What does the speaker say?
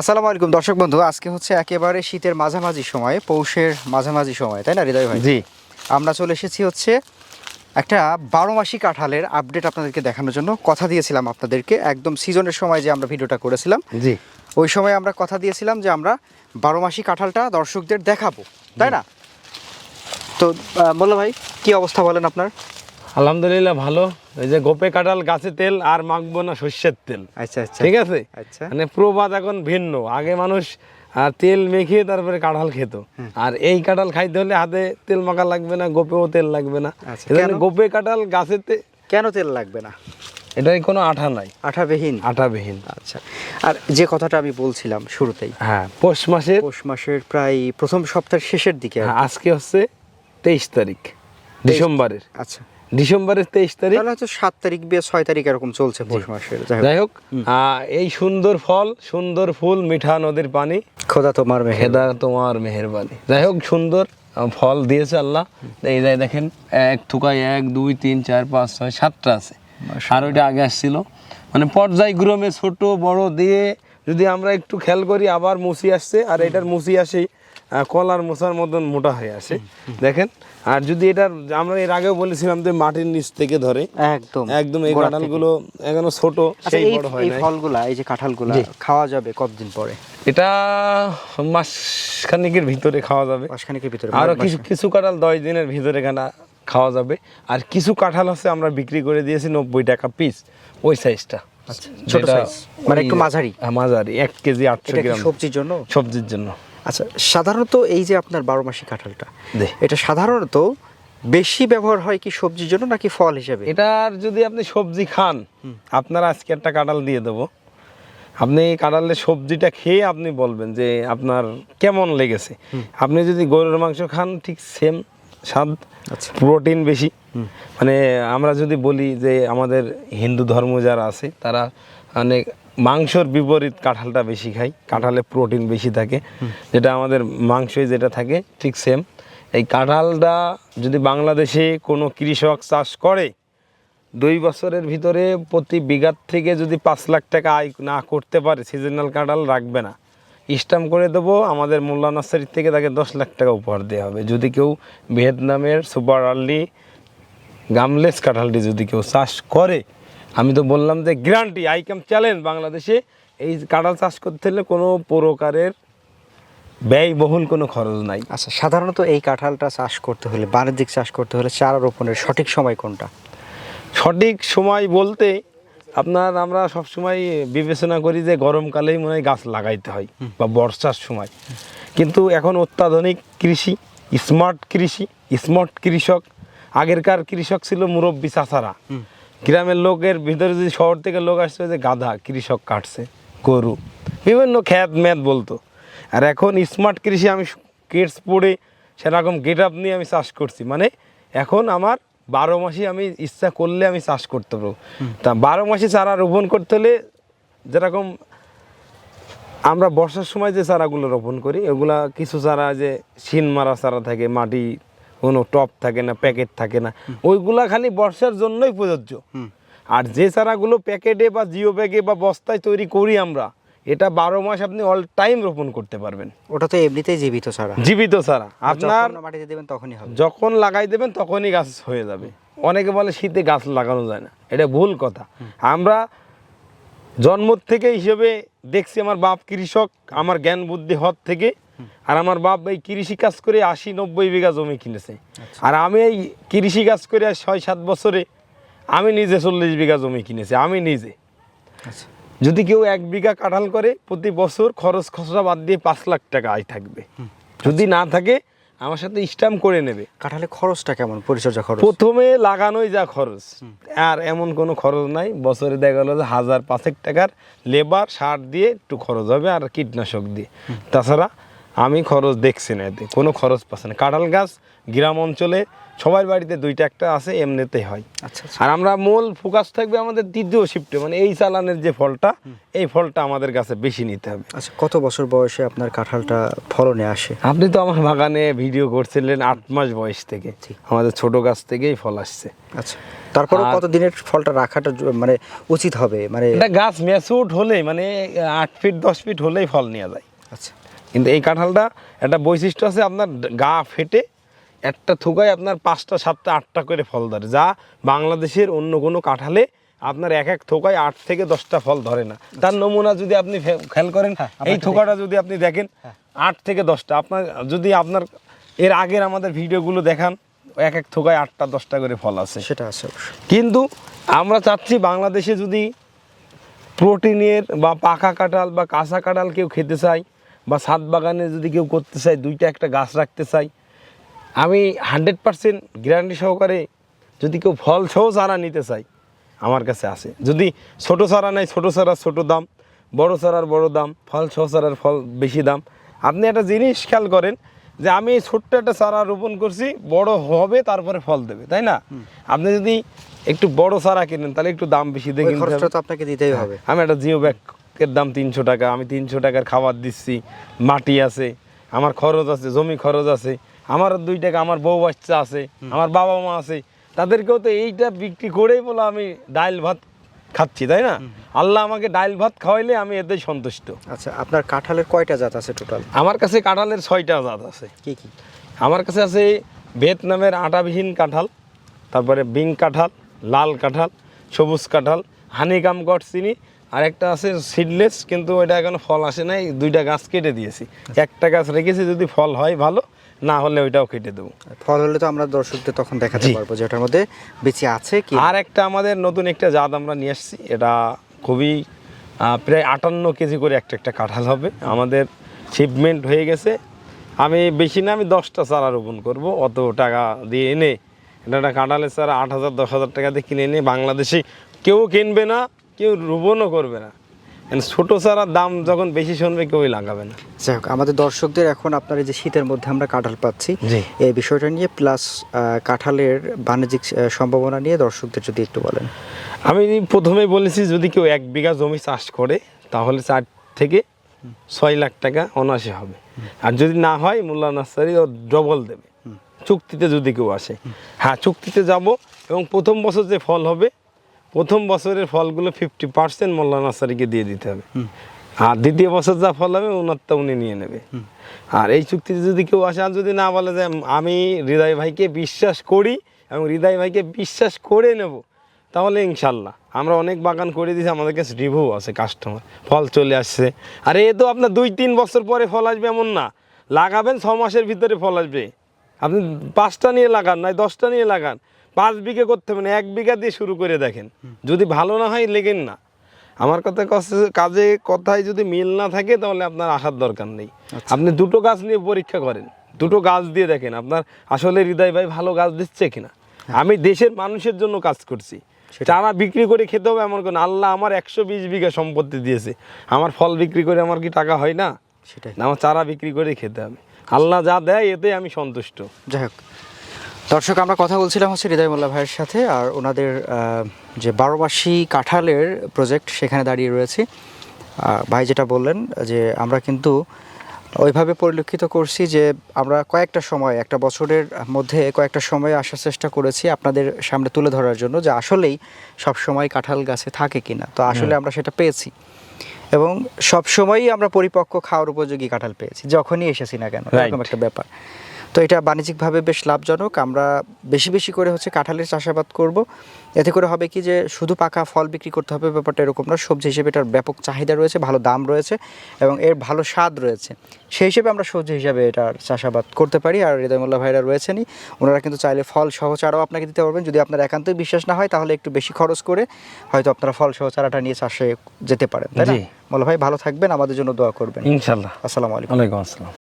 আসসালামু আলাইকুম দর্শক বন্ধু আজকে হচ্ছে একেবারে শীতের মাঝামাঝি সময় পৌষের মাঝামাঝি সময় তাই না হৃদয় ভাই? জি। আমরা চলে এসেছি হচ্ছে একটা বারো মাসি কাঁঠালের আপডেট আপনাদেরকে দেখানোর জন্য। কথা দিয়েছিলাম আপনাদেরকে একদম সিজনের সময় যে আমরা ভিডিওটা করেছিলাম। জি। ওই সময় আমরা কথা দিয়েছিলাম যে আমরা বারো মাসি কাঁঠালটা দর্শকদের দেখাবো তাই না? তো মোল্লা ভাই কি অবস্থা বলেন আপনার? আলহামদুলিল্লাহ ভালো। এই যে গোপে কাঁঠাল গাছে তেল আর মাখবো না সর্ষের তেল। আচ্ছা আচ্ছা। ঠিক আছে? আচ্ছা। মানে প্রবাদ এখন ভিন্ন। আগে মানুষ আর তেল মেখে তারপরে কাঁঠাল খেত। আর এই কাঁঠাল খাইতে হলে হাতে তেল মাখা লাগবে না গোপেও তেল লাগবে না। আচ্ছা? গোপে কাঁঠাল গাছেতে কেন তেল লাগবে না? এটাই কোনো আঠা নাই। আঠাবিহীন? আঠাবিহীন। আচ্ছা। আর যে কথাটা আমি বলছিলাম শুরুতেই হ্যাঁ পৌষ মাসের পৌষ মাসের প্রায় প্রথম সপ্তাহের শেষের দিকে। হ্যাঁ, আজকে হচ্ছে তেইশ তারিখ ডিসেম্বরের। আচ্ছা। ডিসেম্বরের তেইশ তারিখ? তাহলে হচ্ছে সাত তারিখ বিয়ে ছয় তারিখ এরকম চলছে পৌষ মাসের যাই হোক। এই সুন্দর ফল সুন্দর ফুল মিঠা নদীর পানি। খোদা তোমার মেহের খেদা তোমার মেহেরবানি। যাই হোক সুন্দর ফল দিয়েছে আল্লাহ। এই যাই দেখেন এক থুকায় এক দুই তিন চার পাঁচ ছয় সাতটা আছে। আর ওইটা আগে আসছিল। মানে পর্যায়ক্রমে ছোট বড় দিয়ে যদি আমরা একটু খেয়াল করি আবার মুসি আসছে আর এটার মুসি আসেই কলার মোচার মতন মোটা হয়ে আসে। দেখেন? আর যদি এটার আমরা এর আগেও বলেছিলাম যে মাটির নিচ থেকে ধরে। একদম। একদম এই কাঁঠালগুলো এখনও ছোট আচ্ছা সেই বড় হয় এই ফলগুলা এই যে কাঁঠালগুলা খাওয়া যাবে কতদিন পরে? এটা মাস খানিকের ভিতরে খাওয়া যাবে। মাসখানেকের ভিতরে আরও কিছু কিছু কাঁঠাল দশ দিনের ভিতরে খানা খাওয়া যাবে। আর কিছু কাঁঠাল আছে আমরা বিক্রি করে দিয়েছি নব্বই টাকা পিস ওই সাইজটা ছোট size, মানে একটু মাঝারি? মাঝারি এক কেজি আটশো গ্রাম। সবজির জন্য? সবজির জন্য। আচ্ছা সাধারণত এই যে আপনার বারো মাসি কাঁঠালটা এটা সাধারণত বেশি ব্যবহার হয় কি সবজির জন্য নাকি ফল হিসেবে? এটার যদি আপনি সবজি খান আপনার আজকে একটা কাঁঠাল দিয়ে দেবো। আপনি কাঁঠালের সবজিটা খেয়ে আপনি বলবেন যে আপনার কেমন লেগেছে। আপনি যদি গরুর মাংস খান ঠিক সেম স্বাদ আচ্ছা। প্রোটিন বেশি। মানে আমরা যদি বলি যে আমাদের হিন্দু ধর্ম যারা আছে তারা মানে মাংসর বিপরীত কাঁঠালটা বেশি খায় কাঁঠালে প্রোটিন বেশি থাকে। যেটা আমাদের মাংসে যেটা থাকে ঠিক সেম এই কাঁঠালটা যদি বাংলাদেশে কোনো কৃষক চাষ করে দুই বছরের ভিতরে প্রতি বিঘার থেকে যদি পাঁচ লাখ টাকা আয় না করতে পারে সিজনাল কাঁঠাল রাখবে না। স্টাম্প করে দেবো আমাদের মোল্লা নার্সারির থেকে তাকে দশ লাখ টাকা উপহার দেওয়া হবে। যদি কেউ ভিয়েতনামের সুপার আর্লি গামলেস কাঁঠালটি যদি কেউ চাষ করে আমি তো বললাম যে গ্যারান্টি আই ক্যাম চ্যালেঞ্জ বাংলাদেশে। এই কাঁঠাল চাষ করতে হলে কোনো প্রকারের ব্যয়বহুল কোনো খরচ নাই। আচ্ছা সাধারণত এই কাঁঠালটা চাষ করতে হলে বাণিজ্যিক চাষ করতে হলে চারা রোপণের সঠিক সময় কোনটা? সঠিক সময় বলতে আপনার আমরা সব সময় বিবেচনা করি যে গরমকালেই মনে হয় গাছ লাগাইতে হয় বা বর্ষার সময়। কিন্তু এখন অত্যাধুনিক কৃষি স্মার্ট কৃষি স্মার্ট কৃষক আগেরকার কৃষক ছিল মুরব্বী চাষারা গ্রামের লোকের ভিতরে যদি শহর থেকে লোক আসছে যে গাধা কৃষক কাটছে গরু বিভিন্ন খ্যাত ম্যাত বলতো। আর এখন স্মার্ট কৃষি আমি কিডস পড়ে সেরকম গেট আপ নিয়ে আমি চাষ করছি। মানে এখন আমার বারো মাসে আমি ইচ্ছা করলে আমি চাষ করতে পারব। তা বারো মাসে চারা রোপণ করতে হলে যেরকম আমরা বর্ষার সময় যে চারাগুলো রোপণ করি এগুলা কিছু চারা যে শিন মারা চারা থাকে মাটি কোনো টপ থাকে না প্যাকেট থাকে না। ওইগুলা খালি বর্ষার জন্যই প্রযোজ্য। আর যে চারাগুলো প্যাকেটে বা জিও ব্যাগে বা বস্তায় তৈরি করি আমরা এটা বারো মাস আপনি অল টাইম রোপণ করতে পারবেন। ওটা তো এমনিতেই জীবিত সারা জীবিত চারা। আপনার মাটিতে দেবেন তখনই হবে। যখন লাগাই দেবেন তখনই গাছ হয়ে যাবে। অনেকে বলে শীতে গাছ লাগানো যায় না। এটা ভুল কথা। আমরা জন্ম থেকে হিসেবে দেখছি আমার বাপ কৃষক আমার জ্ঞান বুদ্ধি হওয়ার থেকে আর আমার বাপ এই কৃষি কাজ করে আশি নব্বই বিঘা জমি কিনেছে। আর আমি এই কৃষি কাজ করে ছয় সাত বছরে আমি নিজে চল্লিশ বিঘা জমি কিনেছি আমি নিজে। আচ্ছা। যদি কেউ এক বিঘা কাঁঠাল করে প্রতি বছর খরচ খসড়া বাদ দিয়ে পাঁচ লাখ টাকা আয় থাকবে। যদি না থাকে আমার সাথে স্ট্যাম্প করে নেবে। কাঁঠালে খরচটা কেমন? পরিচর্যা খরচ? প্রথমে লাগানোই যা খরচ। আর এমন কোনো খরচ নাই। বছরে দেখা গেলো যে হাজার পাঁচেক টাকার লেবার সার দিয়ে একটু খরচ হবে আর কীটনাশক দিয়ে। তাছাড়া আমি খরচ দেখছি না এতে কোনো খরচ পাচ্ছে না। কাঁঠাল গাছ গ্রাম অঞ্চলে সবার বাড়িতে দুইটা একটা আছে এমনিতেই হয়। আচ্ছা আচ্ছা। আর আমরা মূল ফোকাস থাকবে আমাদের দ্বিতীয় শিফটে মানে এই চালানের যে ফলটা এই ফলটা আমাদের কাছে বেশি নিতে হবে। আচ্ছা কত বছর বয়সে আপনার কাঁঠালটা ফলনে আসে? আপনি তো আমার বাগানে ভিডিও করছিলেন আট মাস বয়স থেকে। আমাদের ছোট গাছ থেকেই ফল আসছে। আচ্ছা তারপরে কত দিনের ফলটা রাখাটা মানে উচিত হবে? মানে এটা গাছ ম্যাচুড হলেই মানে আট ফিট দশ ফিট হলেই ফল নেওয়া যায়। আচ্ছা। কিন্তু এই কাঁঠালটা একটা বৈশিষ্ট্য আছে আপনার গা ফেটে একটা থুকায় আপনার পাঁচটা সাতটা আটটা করে ফল ধরে। যা বাংলাদেশের অন্য কোনো কাঁঠালে আপনার এক এক থোকায় আট থেকে দশটা ফল ধরে না। তার নমুনা যদি আপনি খেয়াল করেন হ্যাঁ, এই থোকাটা যদি আপনি দেখেন আট থেকে দশটা। আপনার যদি আপনার এর আগের আমাদের ভিডিওগুলো দেখান এক এক থোকায় আটটা দশটা করে ফল আছে। সেটা আছে কিন্তু আমরা চাচ্ছি বাংলাদেশে যদি প্রোটিনের বা পাকা কাঁঠাল বা কাঁচা কাঁঠাল কেউ খেতে চায় বা ছাদ বাগানে যদি কেউ করতে চায় দুইটা একটা গাছ রাখতে চাই আমি হান্ড্রেড পার্সেন্ট গ্যারান্টি সহকারে যদি কেউ ফল সহ চারা নিতে চাই আমার কাছে আছে। যদি ছোট চারা নেয় ছোট চারার ছোট দাম বড় চারার বড় দাম ফল সহ চারার ফল বেশি দাম। আপনি একটা জিনিস খেয়াল করেন যে আমি এই ছোট্ট একটা চারা রোপণ করছি বড় হবে তারপরে ফল দেবে তাই না? আপনি যদি একটু বড় চারা কিনেন তাহলে একটু দাম বেশি দিয়ে তো আপনাকে দিতেই হবে। আমি একটা জিও ব্যাগের দাম তিনশো টাকা আমি তিনশো টাকার খাবার দিচ্ছি মাটি আছে আমার খরচ আছে জমি খরচ আছে আমার দুই টাকা আমার বউ বাচ্চা আছে আমার বাবা মা আছে তাদেরকেও তো এইটা বিক্রি করেই বলে আমি ডাইল ভাত খাচ্ছি তাই না? আল্লাহ আমাকে ডাইল ভাত খাওয়াইলে আমি এতেই সন্তুষ্ট। আচ্ছা আপনার কাঁঠালের কয়টা জাত আছে টোটাল আমার কাছে কাঁঠালের ছয়টা জাত আছে। কি কি? আমার কাছে আছে ভিয়েতনামের আটাবিহীন কাঁঠাল তারপরে বিং কাঁঠাল লাল কাঁঠাল সবুজ কাঁঠাল হানিকাম গট চিনি আর একটা আছে সিডলেস কিন্তু ওইটা এখনও ফল আসে নাই। দুইটা গাছ কেটে দিয়েছি। একটা গাছ রেখেছি যদি ফল হয় ভালো না হলে ওইটাও কেটে দেবো। ফল হলে তো আমরা দর্শকদের তখন দেখাতে। পারব যে ওটার মধ্যে বেঁচে আছে কি আর একটা আমাদের নতুন একটা জাত আমরা নিয়ে আসছি এটা খুবই প্রায় আটান্ন কেজি করে একটা একটা কাঁঠাল হবে। আমাদের শিপমেন্ট হয়ে গেছে। আমি বেশি না আমি দশটা চারা রোপণ করব। অত টাকা দিয়ে এনে এটা একটা কাঁঠালের চারা আট হাজার দশ হাজার টাকা দিয়ে কিনে এনে বাংলাদেশে কেউ কিনবে না। কেউ রোপণও করবে না। And ছোট চারার দাম যখন বেশি শুনবে কেউই লাগাবে না। যাই হোক আমাদের দর্শকদের এখন আপনার এই যে শীতের মধ্যে আমরা কাঁঠাল পাচ্ছি। এই বিষয়টা নিয়ে প্লাস কাঁঠালের বাণিজ্যিক সম্ভাবনা নিয়ে দর্শকদের যদি একটু বলেন। আমি প্রথমেই বলেছি যদি কেউ এক বিঘা জমি চাষ করে তাহলে চার থেকে ছয় লাখ টাকা অনায়াসে হবে। আর যদি না হয় মোল্লা নার্সারি ও ডবল দেবে। চুক্তিতে যদি কেউ আসে। হ্যাঁ চুক্তিতে যাব এবং প্রথম বছর যে ফল হবে প্রথম বছরের ফলগুলো ফিফটি পার্সেন্ট মোল্লা নার্সারিকে দিয়ে দিতে হবে। আর দ্বিতীয় বছর যা ফল হবে ওনারটা উনি নিয়ে নেবে। আর এই চুক্তিতে যদি কেউ আসে আর যদি না বলে যে আমি হৃদয় ভাইকে বিশ্বাস করি এবং হৃদয় ভাইকে বিশ্বাস করে নেব তাহলে ইনশাল্লাহ। আমরা অনেক বাগান করে দিয়েছি আমাদের কাছে রিভিউ আছে কাস্টমার ফল চলে আসছে। আর এ তো আপনার দুই তিন বছর পরে ফল আসবে এমন না। লাগাবেন ছ মাসের ভিতরে ফল আসবে। আপনি পাঁচটা নিয়ে লাগান নয় দশটা নিয়ে লাগান। পাঁচ বিঘে করতে হবে না এক বিঘা দিয়ে শুরু করে দেখেন। যদি ভালো না হয় লেগেন না। আমার কথা কাজে কথায় যদি মিল না থাকে তাহলে আপনার আসার দরকার নেই। আপনি দুটো গাছ নিয়ে পরীক্ষা করেন। দুটো গাছ দিয়ে দেখেন আপনার আসলে হৃদয় ভাই ভালো গাছ দিচ্ছে কিনা। আমি দেশের মানুষের জন্য কাজ করছি। চারা বিক্রি করে খেতে হবে এমন কোন আল্লাহ আমার একশো বিশ বিঘা সম্পত্তি দিয়েছে। আমার ফল বিক্রি করে আমার কি টাকা হয় না? সেটাই। আমার চারা বিক্রি করে খেতে হবে। আল্লাহ যা দেয় এতে আমি সন্তুষ্ট। যাই হোক। দর্শক আমরা কথা বলছিলাম হচ্ছে হৃদয় মোল্লা ভাইয়ের সাথে আর ওনাদের যে বারো মাসি কাঁঠালের প্রজেক্ট সেখানে দাঁড়িয়ে রয়েছে। ভাই যেটা বললেন যে আমরা কিন্তু ওইভাবে পরিলক্ষিত করছি যে আমরা কয়েকটা সময় একটা বছরের মধ্যে কয়েকটা সময় আসার চেষ্টা করেছি আপনাদের সামনে তুলে ধরার জন্য যে আসলেই সব সময় কাঁঠাল গাছে থাকে কিনা। তো আসলে আমরা সেটা পেয়েছি এবং সব সময়ই আমরা পরিপক্ক খাওয়ার উপযোগী কাঁঠাল পেয়েছি যখনই এসেছি না কেন এরকম একটা ব্যাপার। তো এটা বাণিজ্যিকভাবে বেশ লাভজনক। আমরা বেশি বেশি করে হচ্ছে কাঁঠালের চাষাবাদ করব। এতে করে হবে কি যে শুধু পাকা ফল বিক্রি করতে হবে ব্যাপারটা এরকম না সবজি হিসেবে এটার ব্যাপক চাহিদা রয়েছে ভালো দাম রয়েছে এবং এর ভালো স্বাদ রয়েছে। সেই হিসেবে আমরা সবজি হিসাবে এটার চাষাবাদ করতে পারি আর হৃদয়মুল্লা ভাইরা রয়েছেনই। ওনারা কিন্তু চাইলে ফল সহ চারাও আপনাকে দিতে পারবেন। যদি আপনার একান্তই বিশ্বাস না হয় তাহলে একটু বেশি খরচ করে হয়তো আপনারা ফল সহ চারাটা নিয়ে চাষে যেতে পারেন তাই না। মোল্লা ভাই ভালো থাকবেন আমাদের জন্য দোয়া করবেন। ইনশাল্লাহ। আসসালামু আলাইকুম। ওয়ালাইকুম আসসালাম।